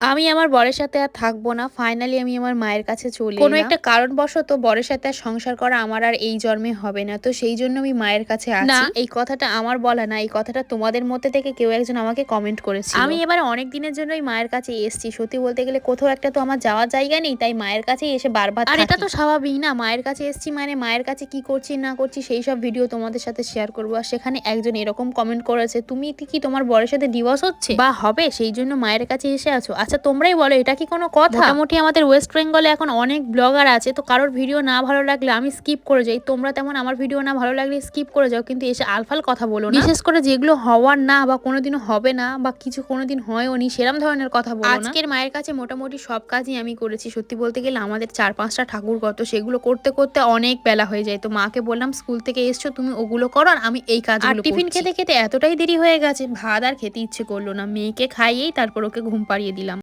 আমি আমার বরের সাথে আর থাকব না। ফাইনালি আমি আমার মায়ের কাছে চলে কোনো একটা কারণবশত বরের সাথে আর সংসার করা আমার আর এই জন্মে হবে না। তো সেই জন্য আমি মায়ের কাছে আছি। না। এই কথাটা আমার বলা না এই কথাটা তোমাদের মধ্যে থেকে কেউ একজন আমাকে কমেন্ট করেছে আমি এবার অনেক দিনের জন্য জন্যই মায়ের কাছে এসেছি। সত্যি বলতে গেলে কোথাও একটা তো আমার যাওয়ার জায়গা নেই তাই মায়ের কাছেই এসে বারবার আর এটা তো স্বাভাবিক না মায়ের কাছে এসেছি মানে মায়ের কাছে কি করছি না করছি সেই সব ভিডিও তোমাদের সাথে শেয়ার করব। আর সেখানে একজন এরকম কমেন্ট করেছে তুমি কি তোমার বরের সাথে ডিভোর্স হচ্ছে? বা হবে সেই জন্য মায়ের কাছে এসে আছো। আচ্ছা তোমরাই বলো এটা কি কোনো কথা? মোটামুটি আমাদের ওয়েস্ট বেঙ্গলে এখন অনেক ব্লগার আছে তো কারোর ভিডিও না ভালো লাগলে আমি স্কিপ করে যাই। তোমরা তেমন আমার ভিডিও না ভালো লাগলে স্কিপ করে যাও কিন্তু এসে আলফাল কথা বলো বিশেষ করে যেগুলো হওয়ার না বা কোনোদিনও হবে না বা কিছু কোনোদিন হয়ও নি সেরম ধরনের কথা বলো আজকের মায়ের কাছে মোটামুটি সব কাজই আমি করেছি সত্যি বলতে গেলে আমাদের চার পাঁচটা ঠাকুর কত সেগুলো করতে করতে অনেক বেলা হয়ে যায়। তো মাকে বললাম স্কুল থেকে এসছো তুমি ওগুলো করো আর আমি এই কাজ টিফিন খেতে খেতে এতটাই দেরি হয়ে গেছে ভাত আর খেতে ইচ্ছে করল না। মেয়েকে খাইয়েই তারপর ওকে ঘুম পাড়িয়ে দিলাম।